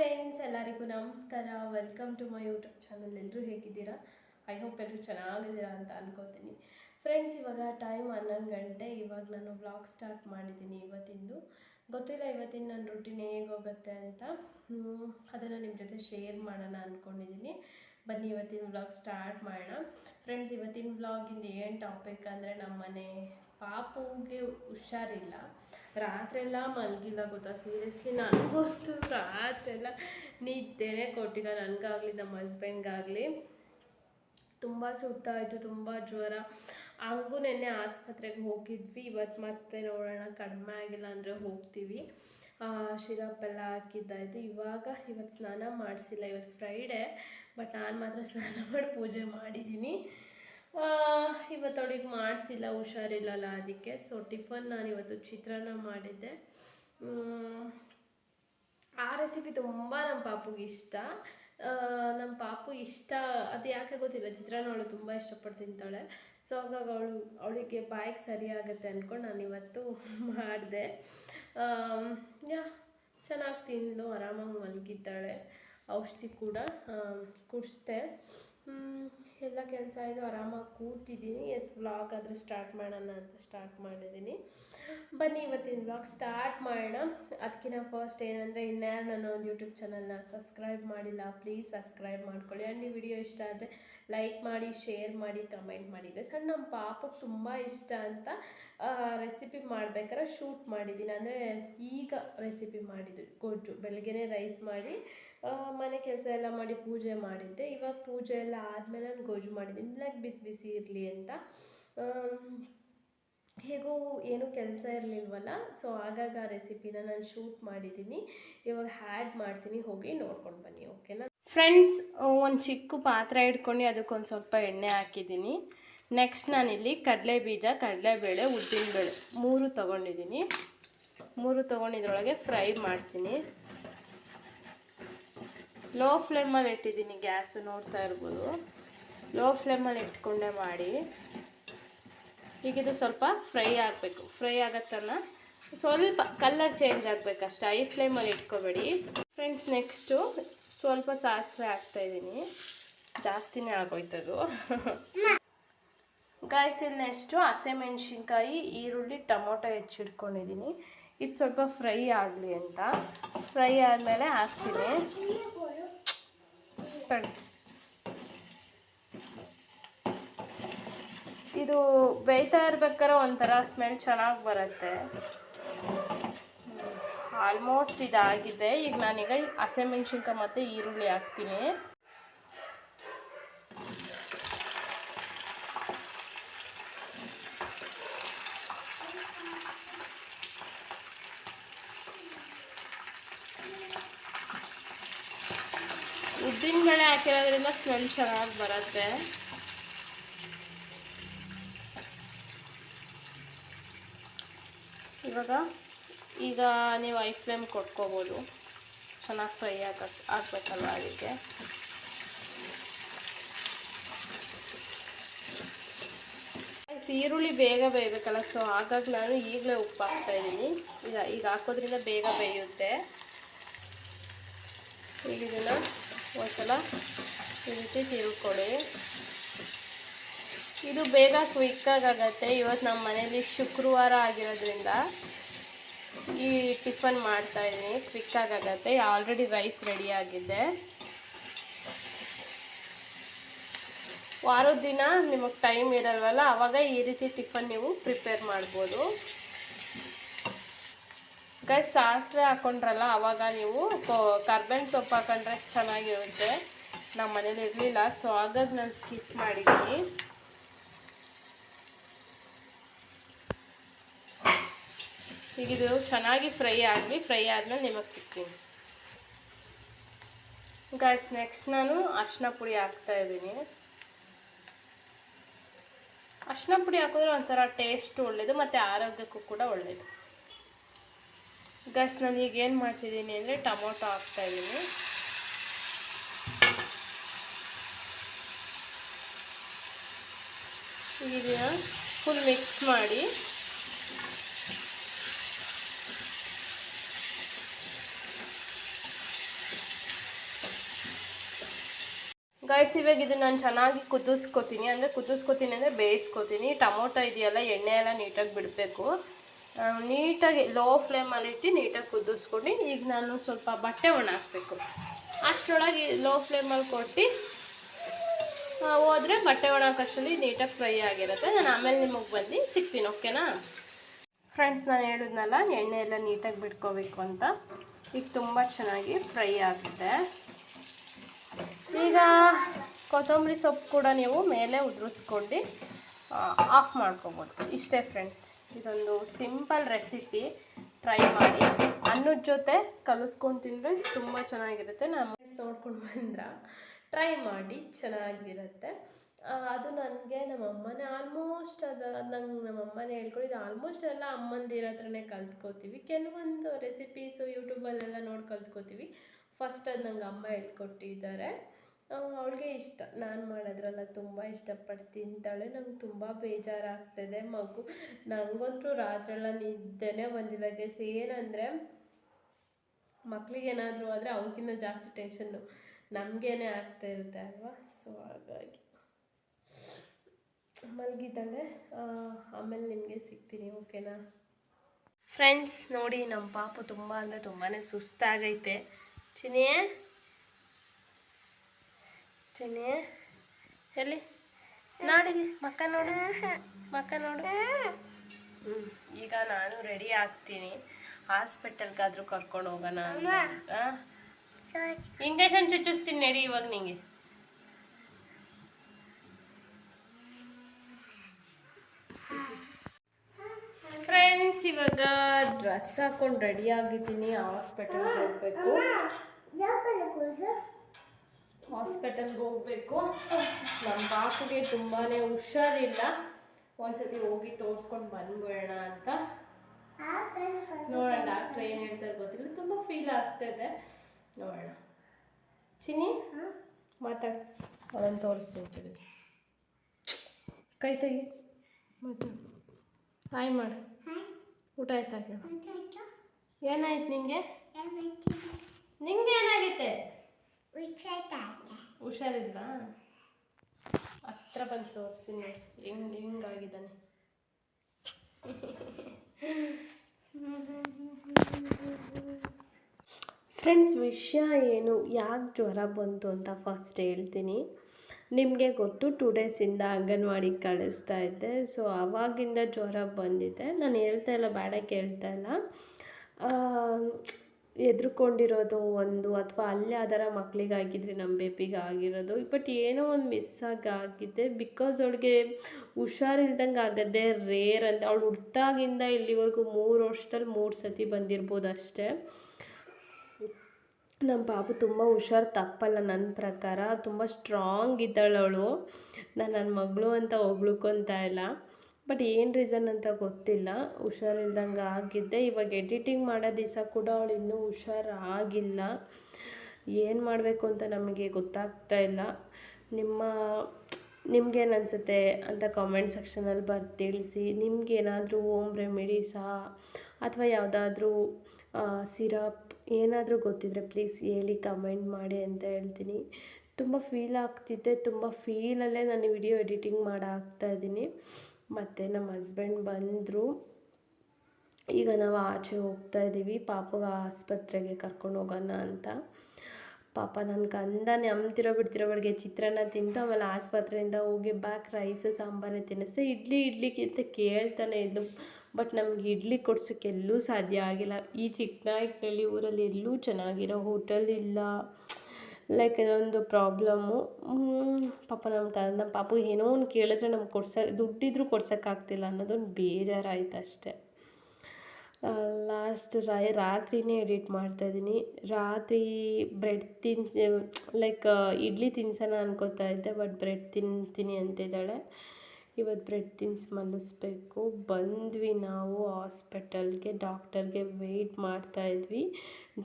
Friends ಎಲ್ಲರಿಗೂ ನಮಸ್ಕಾರ. Welcome to my YouTube channel ಎಲ್ಲರೂ ಹೇಗಿದ್ದೀರಾ? ಐ ಹೋಪ್ ಎಲ್ಲರೂ ಚೆನ್ನಾಗಿದ್ದೀರಾ ಅಂತ ಅನ್ಕೋತೀನಿ. ಫ್ರೆಂಡ್ಸ್ ಇವಾಗ ಟೈಮ್ ಹನ್ನೊಂದು ಗಂಟೆ. ಇವಾಗ ನಾನು ವ್ಲಾಗ್ ಸ್ಟಾರ್ಟ್ ಮಾಡಿದ್ದೀನಿ ಇವತ್ತಿಂದು. ಗೊತ್ತಿಲ್ಲ ಇವತ್ತಿನ ನನ್ನ ರುಟೀನ್ ಹೇಗೋಗುತ್ತೆ ಅಂತ. ಅದನ್ನು ನಿಮ್ಮ ಜೊತೆ ಶೇರ್ ಮಾಡೋಣ ಅಂದ್ಕೊಂಡಿದ್ದೀನಿ ಬನ್ನಿ, ಇವತ್ತಿನ ವ್ಲಾಗ್ ಸ್ಟಾರ್ಟ್ ಮಾಡೋಣ. ಫ್ರೆಂಡ್ಸ್ ಇವತ್ತಿನ ವ್ಲಾಗಿಂದ ಏನು ಟಾಪಿಕ್ ಅಂದರೆ ನಮ್ಮ ಮನೆ ಪಾಪುಗೆ ಹುಷಾರಿಲ್ಲ. ರಾತ್ರೆಲ್ಲ ಮಲಗಿಲ್ಲ ಗೊತ್ತಾ? ಸೀರಿಯಸ್ಲಿ ನನಗಂತೂ ರಾತ್ರೆಲ್ಲ ನಿದ್ದೆನೇ ಕೊಟ್ಟಿಲ್ಲ. ನನಗಾಗಲಿ, ನಮ್ಮ ಹಸ್ಬೆಂಡ್ಗಾಗಲಿ ತುಂಬ ಸುತ್ತಾಯಿತು, ತುಂಬ ಜ್ವರ. ಹಂಗೂ ನೆನ್ನೆ ಆಸ್ಪತ್ರೆಗೆ ಹೋಗಿದ್ವಿ. ಇವತ್ತು ಮತ್ತೆ ನೋಡೋಣ. ಕಡಿಮೆ ಆಗಿಲ್ಲ ಅಂದರೆ ಹೋಗ್ತೀವಿ. ಶಿರಪ್ ಎಲ್ಲ ಹಾಕಿದ್ದಾಯಿತು. ಇವಾಗ ಇವತ್ತು ಸ್ನಾನ ಮಾಡಿಸಿಲ್ಲ. ಇವತ್ತು ಫ್ರೈಡೇ ಬಟ್ ನಾನು ಮಾತ್ರ ಸ್ನಾನ ಮಾಡಿ ಪೂಜೆ ಮಾಡಿದ್ದೀನಿ ಇವತ್ತು ಅವಳಿಗೆ ಮಾಡಿಸಿಲ್ಲ, ಹುಷಾರಿಲ್ಲಲ್ಲ ಅದಕ್ಕೆ. ಸೊ ಟಿಫನ್ ನಾನು ಇವತ್ತು ಚಿತ್ರಾನ್ನ ಮಾಡಿದ್ದೆ. ಆ ರೆಸಿಪಿ ತುಂಬ ನಮ್ಮ ಪಾಪುಗೆ ಇಷ್ಟ. ನಮ್ಮ ಪಾಪು ಇಷ್ಟ, ಅದು ಯಾಕೆ ಗೊತ್ತಿಲ್ಲ, ಚಿತ್ರಾನ್ನ ಅವಳು ತುಂಬ ಇಷ್ಟಪಟ್ಟು ತಿಂತಾಳೆ ಸೊ ಹಾಗಾಗಿ ಅವಳು, ಅವಳಿಗೆ ಬಾಯಿಗೆ ಸರಿ ಆಗುತ್ತೆ ಅಂದ್ಕೊಂಡು ನಾನು ಇವತ್ತು ಮಾಡಿದೆ ಯಾ, ಚೆನ್ನಾಗಿ ತಿಂದು ಆರಾಮಾಗಿ ಮಲಗಿದ್ದಾಳೆ. ಔಷಧಿ ಕೂಡ ಕುಡಿಸ್ದೆ. ಎಲ್ಲ ಕೆಲಸ ಇದು ಆರಾಮಾಗಿ ಕೂತಿದ್ದೀನಿ. ಎಸ್ ವ್ಲಾಗ್ ಆದರೂ ಸ್ಟಾರ್ಟ್ ಮಾಡೋಣ ಅಂತ ಸ್ಟಾರ್ಟ್ ಮಾಡಿದ್ದೀನಿ. ಬನ್ನಿ ಇವತ್ತಿನ ವ್ಲಾಗ್ ಸ್ಟಾರ್ಟ್ ಮಾಡೋಣ. ಅದಕ್ಕಿಂತ ಫಸ್ಟ್ ಏನಂದರೆ ಇನ್ಯಾರು ನನ್ನ ಒಂದು ಯೂಟ್ಯೂಬ್ ಚಾನಲ್ನ ಸಬ್ಸ್ಕ್ರೈಬ್ ಮಾಡಿಲ್ಲ ಪ್ಲೀಸ್ ಸಬ್ಸ್ಕ್ರೈಬ್ ಮಾಡ್ಕೊಳ್ಳಿ. ಆ್ಯಂಡ್ ಈ ವಿಡಿಯೋ ಇಷ್ಟ ಆದರೆ ಲೈಕ್ ಮಾಡಿ ಶೇರ್ ಮಾಡಿ ಕಮೆಂಟ್ ಮಾಡಿ. ಸಣ್ಣ ನಮ್ಮ ಪಾಪಕ್ಕೆ ತುಂಬ ಇಷ್ಟ ಅಂತ ರೆಸಿಪಿ ಮಾಡ್ಬೇಕಾದ್ರೆ ಶೂಟ್ ಮಾಡಿದ್ದೀನಿ. ಅಂದರೆ ಈಗ ರೆಸಿಪಿ ಮಾಡಿದ್ದು ಗೊಜ್ಜು. ಬೆಳಗ್ಗೆನೇ ರೈಸ್ ಮಾಡಿ ಮನೆ ಕೆಲಸ ಎಲ್ಲ ಮಾಡಿ ಪೂಜೆ ಮಾಡಿದ್ದೆ. ಇವಾಗ ಪೂಜೆ ಎಲ್ಲ ಆದಮೇಲೆ ನಾನು ಗೊಜ್ಜು ಮಾಡಿದ್ದೀನಿ. ಬ್ಲ್ಯಾಕ್ ಬಿಸಿ ಬಿಸಿ ಇರಲಿ ಅಂತ. ಹೇಗೋ ಏನು ಕೆಲಸ ಇರಲಿಲ್ವಲ್ಲ? ಸೊ ಆಗಾಗ ಆ ರೆಸಿಪಿನ ನಾನು ಶೂಟ್ ಮಾಡಿದ್ದೀನಿ. ಇವಾಗ ಹ್ಯಾಡ್ ಮಾಡ್ತೀನಿ. ಹೋಗಿ ನೋಡ್ಕೊಂಡು ಬನ್ನಿ, ಓಕೆನಾ? ಫ್ರೆಂಡ್ಸ್, ಒಂದು ಚಿಕ್ಕ ಪಾತ್ರೆ ಇಟ್ಕೊಂಡು ಅದಕ್ಕೊಂದು ಸ್ವಲ್ಪ ಎಣ್ಣೆ ಹಾಕಿದ್ದೀನಿ. ನೆಕ್ಸ್ಟ್ ನಾನಿಲ್ಲಿ ಕಡಲೆ ಬೀಜ ಉದ್ದಿನ ಉದ್ದಿನಬೇಳೆ ಮೂರು ತೊಗೊಂಡಿದ್ದೀನಿ. ಮೂರು ತೊಗೊಂಡಿದ್ರೊಳಗೆ ಫ್ರೈ ಮಾಡ್ತೀನಿ. ಲೋ ಫ್ಲೇಮಲ್ಲಿ ಇಟ್ಟಿದ್ದೀನಿ ಗ್ಯಾಸು, ನೋಡ್ತಾ ಇರ್ಬೋದು. ಲೋ ಫ್ಲೇಮಲ್ಲಿ ಇಟ್ಕೊಂಡೆ ಮಾಡಿ. ಈಗ ಇದು ಸ್ವಲ್ಪ ಫ್ರೈ ಆಗಬೇಕು. ಫ್ರೈ ಆಗತ್ತನ್ನ ಸ್ವಲ್ಪ ಕಲರ್ ಚೇಂಜ್ ಆಗಬೇಕಷ್ಟೆ ಐ ಫ್ಲೇಮಲ್ಲಿ ಇಟ್ಕೋಬೇಡಿ. ಫ್ರೆಂಡ್ಸ್, ನೆಕ್ಸ್ಟು ಸ್ವಲ್ಪ ಸಾಸಿವೆ ಹಾಕ್ತಾಯಿದ್ದೀನಿ ಜಾಸ್ತಿನೇ ಆಗೋಯ್ತದು. ಗಾಯ್ಸ್ ಇಲ್ಲಿ ನೆಕ್ಸ್ಟು ಹಸಿಮೆಣ್ಸಿನ್ಕಾಯಿ ಈರುಳ್ಳಿ, ಟೊಮೊಟೊ ಹೆಚ್ಚಿಟ್ಕೊಂಡಿದ್ದೀನಿ. ಇದು ಸ್ವಲ್ಪ ಫ್ರೈ ಆಗಲಿ ಅಂತ. ಫ್ರೈ ಆದಮೇಲೆ ಹಾಕ್ತೀನಿ. ಇದು ಬೇಯ್ತಾ ಇರ್ಬೇಕಾದ್ರೆ ಒಂಥರ ಸ್ಮೆಲ್ ಚೆನ್ನಾಗಿ ಬರುತ್ತೆ. ಆಲ್ಮೋಸ್ಟ್ ಇದಾಗಿದೆ. ಈಗ ನಾನೀಗ ಹಸಿಮೆಣ್ಸಿನ್ಕಾಯಿ ಮತ್ತು ಈರುಳ್ಳಿ ಹಾಕ್ತೀನಿ. ಉದ್ದಿನ ಬೇಳೆ ಹಾಕಿರೋದ್ರಿಂದ ಸ್ಮೆಲ್ ಚೆನ್ನಾಗಿ ಬರುತ್ತೆ. ಇವಾಗ? ಈಗ ನೀವು ಐ ಫ್ಲೇಮ್ ಕೊಟ್ಕೋಬೋದು. ಚೆನ್ನಾಗಿ ಫ್ರೈ ಆಗ ಆಗಬೇಕಲ್ವ ಅದಕ್ಕೆ? ಈರುಳ್ಳಿ ಬೇಗ ಬೇಯಬೇಕಲ್ಲ ಸೊ ಹಾಗಾಗಿ ನಾನು ಈಗಲೇ ಉಪ್ಪು ಹಾಕ್ತಾ ಇದ್ದೀನಿ. ಈಗ ಈಗ ಹಾಕೋದ್ರಿಂದ ಬೇಗ ಬೇಯುತ್ತೆ. ಈಗ ಇದನ್ನು ಒಂದ್ಸಲ ಈ ರೀತಿ ಇದು ಬೇಗ ಕ್ವಿಕ್ಕಾಗಿ ಆಗತ್ತೆ. ಇವತ್ತು ನಮ್ಮ ಮನೇಲಿ ಶುಕ್ರವಾರ ಆಗಿರೋದ್ರಿಂದ ಈ ಟಿಫನ್ ಮಾಡ್ತಾ ಇದ್ದೀನಿ ಕ್ವಿಕ್ಕಾಗಿ ಆಗತ್ತೆ. ಆಲ್ರೆಡಿ ರೈಸ್ ರೆಡಿ ಆಗಿದೆ. ವಾರದ ದಿನ ನಿಮಗೆ ಟೈಮ್ ಇರಲ್ವಲ್ಲ ಆವಾಗ ಈ ರೀತಿ ಟಿಫನ್ ನೀವು ಪ್ರಿಪೇರ್ ಮಾಡ್ಬೋದು. ಗೈ ಸಾಸಿವೆ ಹಾಕೊಂಡ್ರಲ್ಲ ಆವಾಗ ನೀವು ಕರ್ಬೇವಿನ ಸೊಪ್ಪು ಹಾಕೊಂಡ್ರೆ ಚೆನ್ನಾಗಿರುತ್ತೆ. ನಮ್ಮ ಮನೇಲಿ ಇರಲಿಲ್ಲ ಸೊ ಹಾಗಾಗಿ ನಾನು ಸ್ಕಿಪ್ ಮಾಡಿದ್ದೀನಿ ಈಗ ಇದು ಚೆನ್ನಾಗಿ ಫ್ರೈ ಆಗಲಿ, ಫ್ರೈ ಆದಮೇಲೆ ನಿಮಗೆ ಸಿಗ್ತೀನಿ. ಗಾಯ್ಸ್ ನೆಕ್ಸ್ಟ್ ನಾನು ಅರ್ಶಿನ ಪುಡಿ ಹಾಕ್ತಾ ಇದ್ದೀನಿ. ಅರ್ಶಿನ ಪುಡಿ ಹಾಕಿದ್ರೆ ಒಂಥರ ಟೇಸ್ಟ್ ಒಳ್ಳೆಯದು ಮತ್ತು ಆರೋಗ್ಯಕ್ಕೂ ಕೂಡ ಒಳ್ಳೆಯದು ಗಸ್ ನಾನು ಈಗ ಏನು ಮಾಡ್ತಿದ್ದೀನಿ ಅಂದರೆ ಟೊಮೊಟೊ ಹಾಕ್ತಾ ಇದ್ದೀನಿ. ಈಗ ಫುಲ್ ಮಿಕ್ಸ್ ಮಾಡಿ. ಗಾಯ್ಸ್ ಇವಾಗ ಇದು ನಾನು ಚೆನ್ನಾಗಿ ಕುದಿಸ್ಕೊತೀನಿ. ಅಂದರೆ ಕುದಿಸ್ಕೊತೀನಿ ಅಂದರೆ ಬೇಯಿಸ್ಕೊತೀನಿ. ಟೊಮೊಟೊ ಇದೆಯಲ್ಲ, ಎಣ್ಣೆ ಎಲ್ಲ ನೀಟಾಗಿ ಬಿಡಬೇಕು. ನೀಟಾಗಿ ಲೋ ಫ್ಲೇಮಲ್ಲಿ ಇಟ್ಟು ನೀಟಾಗಿ ಕುದಿಸ್ಕೊಂಡು ಈಗ ನಾನು ಸ್ವಲ್ಪ ಬಟ್ಟೆ ಒಣ ಹಾಕಬೇಕು. ಅಷ್ಟರೊಳಗೆ ಲೋ ಫ್ಲೇಮಲ್ಲಿ ಕೊಟ್ಟು ಹೋದರೆ ಹೋದ್ರೆ ಬಟ್ಟೆ ಒಣ ಹಾಕೋಷ್ಟರಲ್ಲಿ ನೀಟಾಗಿ ಫ್ರೈ ಆಗಿರುತ್ತೆ. ನಾನು ಆಮೇಲೆ ನಿಮಗೆ ಬಂದು ಸಿಗ್ತೀನಿ, ಓಕೆನಾ? ಫ್ರೆಂಡ್ಸ್ ನಾನು ಹೇಳಿದ್ನಲ್ಲ, ಎಣ್ಣೆ ಎಲ್ಲ ನೀಟಾಗಿ ಬಿಟ್ಕೋಬೇಕು ಅಂತ. ಈಗ ತುಂಬ ಚೆನ್ನಾಗಿ ಫ್ರೈ ಆಗುತ್ತೆ ಈಗ ಕೊತ್ತಂಬರಿ ಸೊಪ್ಪು ಕೂಡ ನೀವು ಮೇಲೆ ಉದುರಿಸ್ಕೊಂಡು ಆಫ್ ಮಾಡ್ಕೊಬೋದು. ಇಷ್ಟೇ ಫ್ರೆಂಡ್ಸ್ ಇದೊಂದು ಸಿಂಪಲ್ ರೆಸಿಪಿ ಟ್ರೈ ಮಾಡಿ. ಅನ್ನದ ಜೊತೆ ಕಲಿಸ್ಕೊಂಡು ತಿಂದರೆ ತುಂಬ ಚೆನ್ನಾಗಿರುತ್ತೆ. ನಾನು ನೋಡ್ಕೊಂಡು ಬಂದ್ರ ಟ್ರೈ ಮಾಡಿ ಚೆನ್ನಾಗಿರುತ್ತೆ. ಅದು ನನಗೆ ನಮ್ಮ ಅಮ್ಮನೇ ಆಲ್ಮೋಸ್ಟ್ ಅದು, ನಂಗೆ ನಮ್ಮ ಅಮ್ಮನೇ ಹೇಳ್ಕೊಡಿದ್ದು ಆಲ್ಮೋಸ್ಟ್ ಎಲ್ಲ ಅಮ್ಮಂದಿರ ಹತ್ರನೇ ಕಲ್ತ್ಕೋತೀವಿ. ಕೆಲವೊಂದು ರೆಸಿಪೀಸು ಯೂಟ್ಯೂಬಲ್ಲೆಲ್ಲ ನೋಡಿ ಕಲ್ತ್ಕೋತೀವಿ. ಫಸ್ಟ್ ಅದು ನಂಗೆ ಅಮ್ಮ ಹೇಳ್ಕೊಟ್ಟಿದ್ದಾರೆ. ಅವಳಿಗೆ ಇಷ್ಟ. ನಾನು ಮಾಡೋದ್ರೆಲ್ಲ ತುಂಬ ಇಷ್ಟಪಟ್ಟು ತಿಂತಾಳೆ ನಂಗೆ ತುಂಬ ಬೇಜಾರಾಗ್ತದೆ ಮಗು. ನನಗಂತೂ ರಾತ್ರೆಲ್ಲ ನಿದ್ದೆನೇ ಬಂದಿಲ್ಲ. ಗೈಸ್, ಏನಂದರೆ ಮಕ್ಳಿಗೇನಾದರೂ ಆದರೆ ಅವಕ್ಕಿಂತ ಜಾಸ್ತಿ ಟೆನ್ಷನ್ನು ನಮಗೇನೆ ಆಗ್ತಾ ಇರುತ್ತೆ ಅಲ್ವಾ? ಸೊ ಹಾಗಾಗಿ ಮಲಗಿದ್ದಾಳೆ. ಆಮೇಲೆ ನಿಮಗೆ ಸಿಗ್ತೀನಿ, ಓಕೆನಾ? ಫ್ರೆಂಡ್ಸ್ ನೋಡಿ ನಮ್ಮ ಪಾಪು ತುಂಬ ಅಂದರೆ ತುಂಬಾ ಸುಸ್ತಾಗೈತೆ. ಚಿನಿ ಚಿನಿ ಎಲ್ಲಿ? ನೋಡಿ ಮಕ್ಕ ನೋಡು. ಮಕ್ಕ ನೋಡು. ಹ್ಞೂ ಈಗ ನಾನು ರೆಡಿ ಆಗ್ತೀನಿ. ಹಾಸ್ಪಿಟಲ್ಗಾದ್ರೂ ಕರ್ಕೊಂಡು ಹೋಗೋಣ ಇಂಜೆಕ್ಷನ್ ಚುಚ್ಚಿಸ್ತೀನಿ ನಡಿ ಇವಾಗ ನಿಂಗೆ. ಫ್ರೆಂಡ್ಸ್ ಇವಾಗ ಡ್ರೆಸ್ ಹಾಕೊಂಡು ರೆಡಿ ಆಗಿದ್ದೀನಿ. ಹಾಸ್ಪಿಟಲ್ಗೆ ಹೋಗ್ಬೇಕು. ಹಾಸ್ಪಿಟಲ್ಗೆ ಹೋಗಬೇಕು. ನಮ್ಮ ಪಾಪುಗೆ ತುಂಬಾ ಹುಷಾರಿಲ್ಲ. ಒಂದ್ಸತಿ ಹೋಗಿ ತೋರಿಸ್ಕೊಂಡು ಬಂದ್ಬಿಡೋಣ ಅಂತ. ನೋಡೋಣ ಡಾಕ್ಟ್ರ್ ಏನು ಹೇಳ್ತಾರೆ ಗೊತ್ತಿಲ್ಲ. ತುಂಬ ಫೀಲ್ ಆಗ್ತದೆ. ನೋಡೋಣ. ಚಿನ್ನಿ ಮಾತಾಡಿ. ಅವಳನ್ನು ತೋರಿಸ್ತೀನಿ ಚಿನ್ನಿ ಕೈ ತೆಗಿ. ಮಾತಾಡು. ಹಾಯ್ ಮಾಡು. ಊಟ ಆಯ್ತಾ? ಏನಾಯ್ತು ನಿಂಗೆ? ನಿಂಗೆ ಏನಾಗೈತೆ ಹುಷಾರಿಲ್ಲ. ಹತ್ರ ಬಂದು ತೋರಿಸ್ತೀನಿ ಹೆಂಗ್, ಹೆಂಗಾಗಿದ್ದಾನೆ. ಫ್ರೆಂಡ್ಸ್ ವಿಷಯ ಏನು? ಯಾಕೆ ಜ್ವರ ಬಂತು ಅಂತ ಫಸ್ಟ್ ಹೇಳ್ತೀನಿ. ನಿಮಗೆ ಗೊತ್ತು ಟೂ ಡೇಸಿಂದ ಅಂಗನವಾಡಿ ಕಳಿಸ್ತಾ ಇದ್ದೆ. ಸೊ ಆವಾಗಿಂದ ಜ್ವರ ಬಂದಿದೆ. ನಾನು ಹೇಳ್ತಾ ಇಲ್ಲ, ಬೇಡ ಕೇಳ್ತಾ ಇಲ್ಲ. ಎದ್ರುಕೊಂಡಿರೋದು ಒಂದು ಅಥವಾ ಅಲ್ಲೇ ಅದರ ಮಕ್ಕಳಿಗಾಗಿದ್ರೆ ನಮ್ಮ ಬೇಬಿಗೆ ಆಗಿರೋದು. ಬಟ್ ಏನೋ ಒಂದು ಮಿಸ್ ಆಗಿ ಆಗಿದೆ ಬಿಕಾಸ್ ಅವಳಿಗೆ ಹುಷಾರಿಲ್ದಂಗೆ ಆಗದೆ ರೇರ್ ಅಂತ, ಅವಳು ಹುಟ್ಟಾಗಿಂದ ಇಲ್ಲಿವರೆಗೂ ಮೂರು ವರ್ಷದಲ್ಲಿ ಮೂರು ಸತಿ ಬಂದಿರ್ಬೋದು ಅಷ್ಟೇ. ನಮ್ಮ ಪಾಪು ತುಂಬ ಹುಷಾರು, ತಪ್ಪಲ್ಲ ನನ್ನ ಪ್ರಕಾರ. ತುಂಬ ಸ್ಟ್ರಾಂಗ್ ಇದ್ದಾಳೆ ಅವಳು. ನಾನು ನನ್ನ ಮಗಳು ಅಂತ ಹೊಗ್ಳುಕೊಂತ ಇಲ್ಲ. ಬಟ್ ಏನು ರೀಸನ್ ಅಂತ ಗೊತ್ತಿಲ್ಲ. ಹುಷಾರಿಲ್ದಂಗೆ ಆಗಿದ್ದೆ. ಇವಾಗ ಎಡಿಟಿಂಗ್ ಮಾಡೋ ದಿವಸ ಕೂಡ ಅವಳು ಇನ್ನೂ ಹುಷಾರು ಆಗಿಲ್ಲ ಏನು ಮಾಡಬೇಕು ಅಂತ ನಮಗೆ ಗೊತ್ತಾಗ್ತಾ ಇಲ್ಲ. ನಿಮ್ಮ ನಿಮ್ಗೇನು ಅನಿಸುತ್ತೆ ಅಂತ ಕಾಮೆಂಟ್ ಸೆಕ್ಷನಲ್ಲಿ ಬರ್ದು ತಿಳಿಸಿ. ನಿಮ್ಗೇನಾದರೂ ಹೋಮ್ ರೆಮಿಡೀಸಾ ಅಥವಾ ಯಾವುದಾದ್ರೂ ಸಿರಪ್ ಏನಾದರೂ ಗೊತ್ತಿದ್ರೆ ಪ್ಲೀಸ್ ಹೇಳಿ ಕಮೆಂಟ್ ಮಾಡಿ ಅಂತ ಹೇಳ್ತೀನಿ. ತುಂಬ ಫೀಲ್ ಆಗ್ತಿದ್ದೆ. ತುಂಬ ಫೀಲಲ್ಲೇ ನಾನು ವಿಡಿಯೋ ಎಡಿಟಿಂಗ್ ಮಾಡಿ ಹಾಕ್ತಾ ಇದ್ದೀನಿ. ಮತ್ತು ನಮ್ಮ ಹಸ್ಬೆಂಡ್ ಬಂದರು. ಈಗ ನಾವು ಆಚೆ ಹೋಗ್ತಾ ಇದ್ದೀವಿ ಪಾಪಗೆ ಆಸ್ಪತ್ರೆಗೆ ಕರ್ಕೊಂಡು ಹೋಗೋಣ ಅಂತ. ಪಾಪ ನನ್ನ ಕಂದ ನೆಮ್ತಿರೋ ಬಿಡ್ತಿರೋ ಬೆಳಗ್ಗೆ ಚಿತ್ರಾನ್ನ ತಿಂತು ಆಮೇಲೆ ಆಸ್ಪತ್ರೆಯಿಂದ ಹೋಗಿ ಬ್ಯಾಕ್ ರೈಸು ಸಾಂಬಾರೇ ತಿನ್ನಿಸ್ದೆ. ಇಡ್ಲಿ ಇಡ್ಲಿಕ್ಕಿಂತ ಕೇಳ್ತಾನೆ ಇದ್ದು ಬಟ್ ನಮ್ಗೆ ಇಡ್ಲಿ ಕೊಡ್ಸೋಕ್ಕೆ ಎಲ್ಲೂ ಸಾಧ್ಯ ಆಗಿಲ್ಲ. ಈ ಚಿಕ್ಕನಾಯಕನಹಳ್ಳಿ ಊರಲ್ಲಿ ಎಲ್ಲೂ ಚೆನ್ನಾಗಿರೋ ಹೋಟೆಲ್ ಇಲ್ಲ. ಲೈಕ್ ಇದೊಂದು ಪ್ರಾಬ್ಲಮ್ಮು. ಪಾಪ ನಮ್ಮ ತಂದೆ ನಮ್ಮ ಪಾಪು ಏನೋ ಒಂದು ಕೇಳಿದ್ರೆ ನಮ್ಗೆ ಕೊಡ್ಸೋ, ದುಡ್ಡಿದ್ರೂ ಕೊಡ್ಸೋಕ್ಕಾಗ್ತಿಲ್ಲ ಅನ್ನೋದೊಂದು ಬೇಜಾರಾಯ್ತು ಅಷ್ಟೇ. ಲಾಸ್ಟ್ ರೈ, ರಾತ್ರಿನೇ ಎಡಿಟ್ ಮಾಡ್ತಾಯಿದ್ದೀನಿ ರಾತ್ರಿ ಬ್ರೆಡ್ ತಿನ್ ಲೈಕ್ ಇಡ್ಲಿ ತಿನ್ಸೋಣ ಅನ್ಕೋತಾ ಇದ್ದೆ ಬಟ್ ಬ್ರೆಡ್ ತಿಂತೀನಿ ಅಂತಿದ್ದಾಳೆ. ಇವತ್ತು ಬ್ರೆಡ್ ತಿನ್ಸ್ ಮಲಗಿಸ್ಬೇಕು ಬಂದ್ವಿ ನಾವು ಹಾಸ್ಪಿಟಲ್ಗೆ. ಡಾಕ್ಟರ್ಗೆ ವೆಯ್ಟ್ ಮಾಡ್ತಾ ಇದ್ವಿ.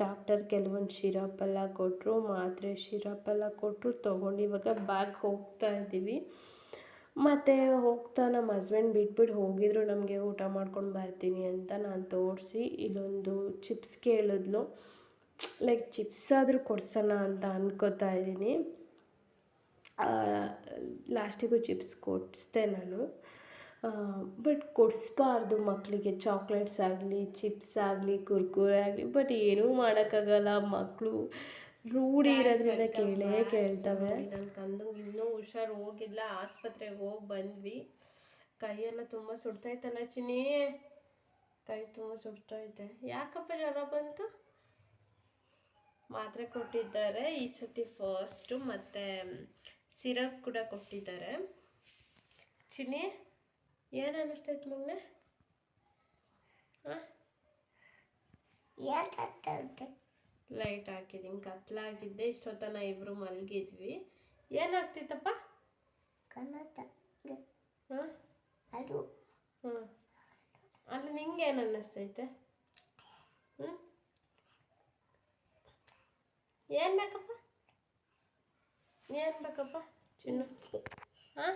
ಡಾಕ್ಟರ್ ಕೆಲವೊಂದು ಶಿರಪ್ ಎಲ್ಲ ಕೊಟ್ಟರು ಮಾತ್ರೆ ಶಿರಪ್ ಎಲ್ಲ ಕೊಟ್ಟರು ತೊಗೊಂಡು ಇವಾಗ ಬ್ಯಾಗ್ ಹೋಗ್ತಾ ಇದ್ದೀವಿ. ಮತ್ತು ಹೋಗ್ತಾ ನಮ್ಮ ಹಸ್ಬೆಂಡ್ ಬಿಟ್ಬಿಟ್ಟು ಹೋಗಿದ್ರು. ನಮಗೆ ಊಟ ಮಾಡ್ಕೊಂಡು ಬರ್ತೀನಿ ಅಂತ ನಾನು ತೋರಿಸಿ ಇಲ್ಲೊಂದು ಚಿಪ್ಸ್ ಕೇಳಿದ್ಲು. ಲೈಕ್ ಚಿಪ್ಸ್ ಆದರೂ ಕೊಡ್ಸೋಣ ಅಂತ ಅನ್ಕೋತಾ ಇದ್ದೀನಿ. ಲಾಸ್ಟಿಗೂ ಚಿಪ್ಸ್ ಕೊಡಿಸ್ದೆ ನಾನು. ಬಟ್ ಕೊಡಿಸ್ಬಾರ್ದು ಮಕ್ಕಳಿಗೆ ಚಾಕ್ಲೇಟ್ಸ್ ಆಗಲಿ ಚಿಪ್ಸ್ ಆಗಲಿ ಕುರ್ಕುರೆ ಆಗಲಿ ಬಟ್ ಏನೂ ಮಾಡೋಕ್ಕಾಗಲ್ಲ. ಮಕ್ಕಳು ರೂಢಿ ಇರೋದ್ರಿಂದ ಕೇಳೇ ಕೇಳ್ತವೆ. ನನ್ನ ಕಂದು ಇನ್ನೂ ಹುಷಾರು ಹೋಗಿಲ್ಲ. ಆಸ್ಪತ್ರೆಗೆ ಹೋಗಿ ಬಂದ್ವಿ. ಕೈಯೆಲ್ಲ ತುಂಬ ಸುಡ್ತಾಯ್ತಲ್ಲ ಚಿನಿ ಕೈ ತುಂಬ ಸುಡ್ತೈತೆ ಯಾಕಪ್ಪ ಜ್ವರ ಬಂತು? ಮಾತ್ರೆ ಕೊಟ್ಟಿದ್ದಾರೆ. ಈ ಸತಿ ಫಸ್ಟು ಮತ್ತು ಸಿರಪ್ ಕೂಡ ಕೊಟ್ಟಿದ್ದಾರೆ. ಚಿನ್ನಿ ಏನು ಅನ್ನಿಸ್ತೈತೆ ಮಗನೆ ಹಾಂ ಲೈಟ್ ಹಾಕಿದ್ದೀನಿ ಕತ್ಲಾಗಿದ್ದೆ. ಇಷ್ಟೊತ್ತನ ಇಬ್ರು ಮಲಗಿದ್ವಿ. ಏನಾಗ್ತಿತ್ತಪ್ಪ ಹಾಂ ಅದು. ಹ್ಞೂ ಅಲ್ಲಿ ನಿಂಗೆ ಏನು ಅನ್ನಿಸ್ತೈತೆ ಹ್ಞೂ ಏನು ಬೇಕಪ್ಪ ಚಿನ್ನು ಹಾಂ?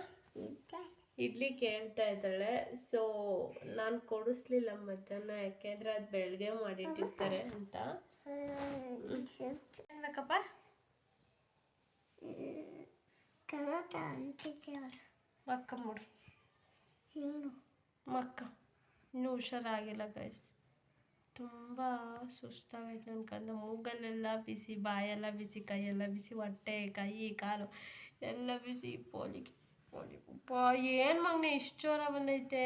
ಇಡ್ಲಿ ಕೇಳ್ತಾ ಇದ್ದಾಳೆ. ಸೊ ನಾನು ಕೊಡಿಸ್ಲಿಲ್ಲ ಮಧ್ಯಾಹ್ನ ಯಾಕೆಂದ್ರೆ ಅದು ಬೆಳಗ್ಗೆ ಮಾಡಿಟ್ಟಿರ್ತಾರೆ ಅಂತ. ಬೇಕಪ್ಪ ಮಕ್ಕ ಮುಡು. ಇನ್ನು ಮಕ್ಕ. ಇನ್ನೂ ಹುಷಾರಾಗಿಲ್ಲ ಗೈಸ್ ತುಂಬ ಸುಸ್ತಾಗೈತೆ ನನ್ನ ಕಂದ ಮೂಗಲ್ಲೆಲ್ಲ ಬಿಸಿ ಬಾಯೆಲ್ಲ ಬಿಸಿ ಕೈಯೆಲ್ಲ ಬಿಸಿ ಹೊಟ್ಟೆ ಕೈ ಕಾಲು. ಎಲ್ಲ ಬಿಸಿ ಪೋಲಿಗೆ ಪೋಲಿ ಅಪ್ಪ ಏನು ಮಗನೇ ಇಷ್ಟು ಜ್ವರ ಬಂದೈತೆ?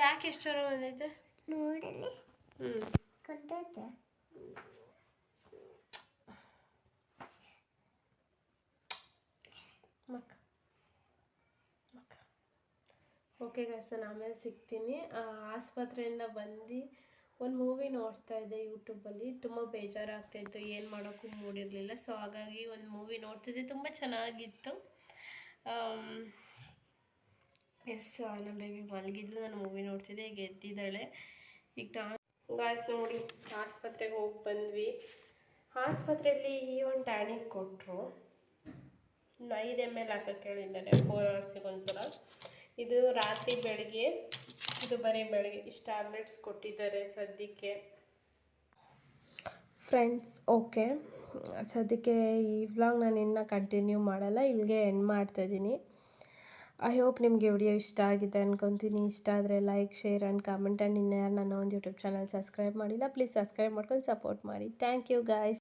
ಯಾಕೆ ಇಷ್ಟು ಜ್ವರ ಬಂದೈತೆ? ಹ್ಞೂ ಮಕ್ಕ ಮಕ್ಕ. ಓಕೆ ಗೈಸ್ ನಾನು ಆಮೇಲೆ ಸಿಗ್ತೀನಿ. ಆಸ್ಪತ್ರೆಯಿಂದ ಬಂದು ಒಂದು ಮೂವಿ ನೋಡ್ತಾ ಇದ್ದೆ ಯೂಟ್ಯೂಬಲ್ಲಿ ತುಂಬ ಬೇಜಾರಾಗ್ತಾಯಿತ್ತು ಏನು ಮಾಡೋಕ್ಕೂ ಮೂಡಿರಲಿಲ್ಲ. ಸೊ ಹಾಗಾಗಿ ಒಂದು ಮೂವಿ ನೋಡ್ತಿದ್ದೆ. ತುಂಬ ಚೆನ್ನಾಗಿತ್ತು. ಎಸ್ ನಮ್ಮ ಬೇಬಿ ಮಲಗಿದ್ಲು. ನಾನು ಮೂವಿ ನೋಡ್ತಿದ್ದೆ. ಈಗ ಎದ್ದಿದ್ದಾಳೆ. ಈಗ ನೋಡಿ, ಆಸ್ಪತ್ರೆಗೆ ಹೋಗಿ ಬಂದ್ವಿ. ಆಸ್ಪತ್ರೆಯಲ್ಲಿ ಈ ಒಂದು ಟ್ಯಾನಿಕ್ ಕೊಟ್ಟರು ಐದು ಎಂ ಎಲ್ ಹಾಕಕ್ಕೆ ಹೇಳಿದ್ದಾರೆ. ಫೋರ್ ಅವರ್ಸಿಗೆ ಒಂದ್ಸಲ. ಇದು ರಾತ್ರಿ ಬೆಳಗ್ಗೆ ಇದು ಬರೀ ಬೆಳಗ್ಗೆ ಇಷ್ಟು ಟ್ಯಾಬ್ಲೆಟ್ಸ್ ಕೊಟ್ಟಿದ್ದಾರೆ ಸದ್ಯಕ್ಕೆ. ಫ್ರೆಂಡ್ಸ್ ಓಕೆ ಸದ್ಯಕ್ಕೆ ಈ ವ್ಲಾಗ್ ನಾನು ಇನ್ನೂ ಕಂಟಿನ್ಯೂ ಮಾಡಲ್ಲ, ಇಲ್ಲಿಗೆ ಎಂಡ್ ಮಾಡ್ತಾಯಿದ್ದೀನಿ ಐ ಹೋಪ್ ನಿಮಗೆ ವಿಡಿಯೋ ಇಷ್ಟ ಆಗಿದೆ ಅನ್ಕೊತೀನಿ. ಇಷ್ಟ ಆದರೆ like share and comment and ಇನ್ನು ಯಾರು ನನ್ನ ಒಂದು ಯೂಟ್ಯೂಬ್ ಚಾನಲ್ ಸಬ್ಸ್ಕ್ರೈಬ್ ಮಾಡಿಲ್ಲ ಪ್ಲೀಸ್ ಸಬ್ಸ್ಕ್ರೈಬ್ ಮಾಡ್ಕೊಂಡು ಸಪೋರ್ಟ್ ಮಾಡಿ. Thank you guys